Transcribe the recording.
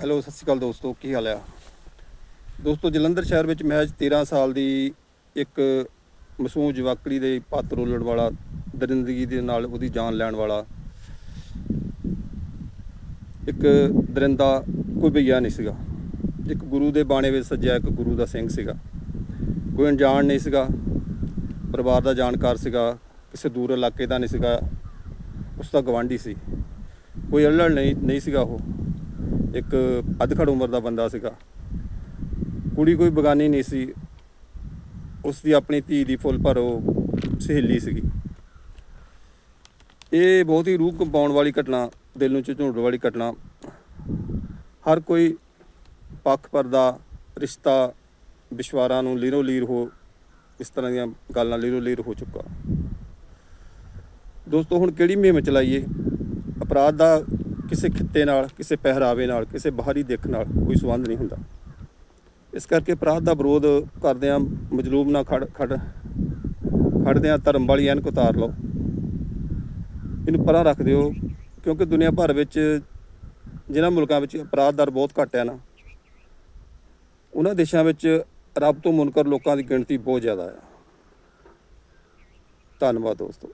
Hello, ਸਤਿ ਸ਼੍ਰੀ ਅਕਾਲ ਦੋਸਤੋ, ਕੀ ਹਾਲ ਆ? ਦੋਸਤੋ, ਜਲੰਧਰ ਸ਼ਹਿਰ ਵਿੱਚ ਮਹਿਜ 13 ਸਾਲ ਦੀ ਇੱਕ ਮਾਸੂਮ ਜਵਾਕੜੀ ਦੇ ਪੱਤ ਰੋਲਣ ਵਾਲਾ, ਦਰਿੰਦਗੀ ਦੇ ਨਾਲ ਉਹਦੀ ਜਾਨ ਲੈਣ ਵਾਲਾ, ਇੱਕ ਦਰਿੰਦਾ ਕੋਈ ਭਈਆ ਨਹੀਂ ਸੀਗਾ। ਇੱਕ ਗੁਰੂ ਦੇ ਬਾਣੇ ਵਿੱਚ ਸੱਜਿਆ ਇੱਕ ਗੁਰੂ ਦਾ ਸਿੰਘ ਸੀਗਾ। ਕੋਈ ਅਣਜਾਣ ਨਹੀਂ ਸੀਗਾ, ਪਰਿਵਾਰ ਦਾ ਜਾਣਕਾਰ ਸੀਗਾ, ਕਿਸੇ ਦੂਰ ਇਲਾਕੇ ਦਾ ਨਹੀਂ ਸੀਗਾ, ਉਸ ਦਾ ਗਵਾਂਢੀ ਸੀ। ਕੋਈ ਅਲੜ ਨਹੀਂ ਨਹੀਂ ਸੀਗਾ ਉਹ। ਇੱਕ ਅਧਖੜ ਉਮਰ ਦਾ ਬੰਦਾ ਸੀਗਾ। ਕੁੜੀ ਕੋਈ ਬਗਾਨੀ ਨਹੀਂ ਸੀ। ਉਸ ਦੀ ਆਪਣੀ ਧੀ ਦੀ ਫੁੱਲ ਭਰੋ ਸਹੇਲੀ ਸੀਗੀ। ਇਹ ਬਹੁਤ ਹੀ ਰੂਹ ਕੰਪਾਉਣ ਵਾਲੀ ਘਟਨਾ, ਦਿਲ ਨੂੰ ਝੁੰਝੋੜਨ ਵਾਲੀ ਘਟਨਾ। ਹਰ ਕੋਈ ਪੱਖ ਪਰਦਾ, ਰਿਸ਼ਤਾ, ਵਿਸ਼ਵਾਰਾਂ ਨੂੰ ਲੀਰੋ ਲੀਰ ਹੋ, ਇਸ ਤਰ੍ਹਾਂ ਦੀਆਂ ਗੱਲਾਂ ਲੀਰੋ ਲੀਰ ਹੋ ਚੁੱਕਾ। ਦੋਸਤੋ, ਹੁਣ ਕਿਹੜੀ ਮੁਹਿੰਮ ਚਲਾਈਏ? ਅਪਰਾਧ ਦਾ ਕਿਸੇ ਖਿੱਤੇ ਨਾਲ, ਕਿਸੇ ਪਹਿਰਾਵੇ ਨਾਲ, ਕਿਸੇ ਬਾਹਰੀ ਦਿੱਖ ਨਾਲ ਕੋਈ ਸੰਬੰਧ ਨਹੀਂ ਹੁੰਦਾ। ਇਸ ਕਰਕੇ ਅਪਰਾਧ ਦਾ ਵਿਰੋਧ ਕਰਦਿਆਂ ਮਜਲੂਬ ਨਾਲ ਖੜ ਖੜ, ਖੜਦਿਆਂ ਧਰਮ ਵਾਲੀ ਐਨਕ ਉਤਾਰ ਲਓ। ਇਹਨੂੰ ਪਰਾਂ ਰੱਖ ਦਿਓ, ਕਿਉਂਕਿ ਦੁਨੀਆ ਭਰ ਵਿੱਚ ਜਿਨ੍ਹਾਂ ਮੁਲਕਾਂ ਵਿੱਚ ਅਪਰਾਧ ਦਰ ਬਹੁਤ ਘੱਟ ਹੈ ਨਾ, ਉਹਨਾਂ ਦੇਸ਼ਾਂ ਵਿੱਚ ਰੱਬ ਤੋਂ ਮੁਨਕਰ ਲੋਕਾਂ ਦੀ ਗਿਣਤੀ ਬਹੁਤ ਜ਼ਿਆਦਾ ਹੈ ਧੰਨਵਾਦ ਦੋਸਤੋ।